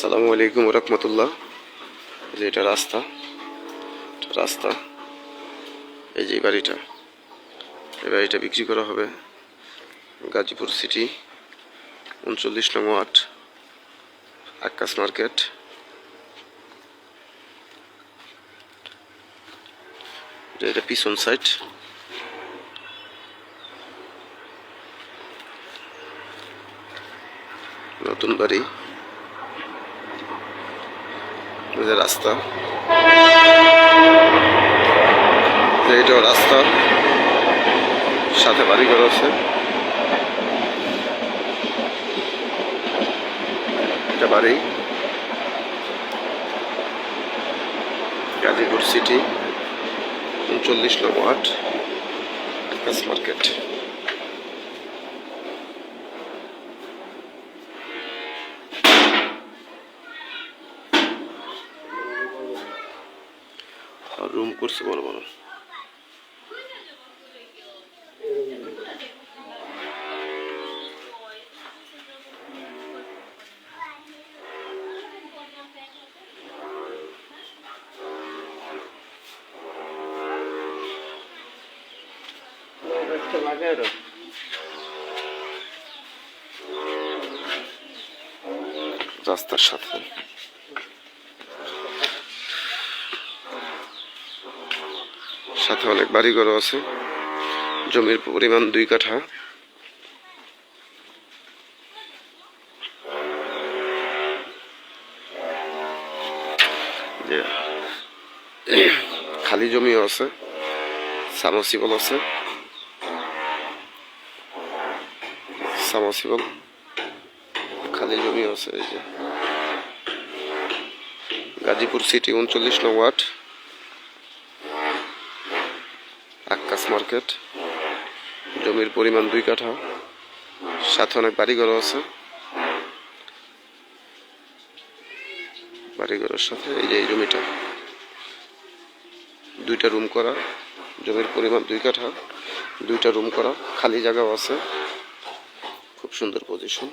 আসসালামু আলাইকুম রহমতুল্লাহ। যে এটা রাস্তা। রাস্তা। এই যে বাড়িটা। এই বাড়িটা বিক্রি করা হবে গাজীপুর সিটি, উনচল্লিশ নং ওয়ার্ড, আকাশ মার্কেট। এটা পিছন সাইড। নতুন বাড়ি। যে রাস্তা। যে এটাও রাস্তা। সাথে বাড়িঘর আছে। এটা বাড়ি। গাজীপুর সিটি, উনচল্লিশ নং ওয়ার্ড আকাশ মার্কেট রুম করছে বড় বড় রাস্তার সাথে। সাথে অনেক বাড়িঘরও আছে। জমির পরিমাণ দুই কাঠা। খালি জমিও আছে, সামসিবল আছে। সামসিবল খালি জমি আছে, এই যে। গাজীপুর সিটি উনচল্লিশ নং ওয়ার্ড। আকাশ মার্কেট। জমির পরিমাণ দুই কাঠা। সাথে অনেক বাড়িঘরও আছে। বাড়িঘরের সাথে এই যে এই জমিটা। দুইটা রুম করা। জমির পরিমাণ দুই কাঠা। দুইটা রুম করা। খালি জায়গাও আছে। খুব সুন্দর পজিশন।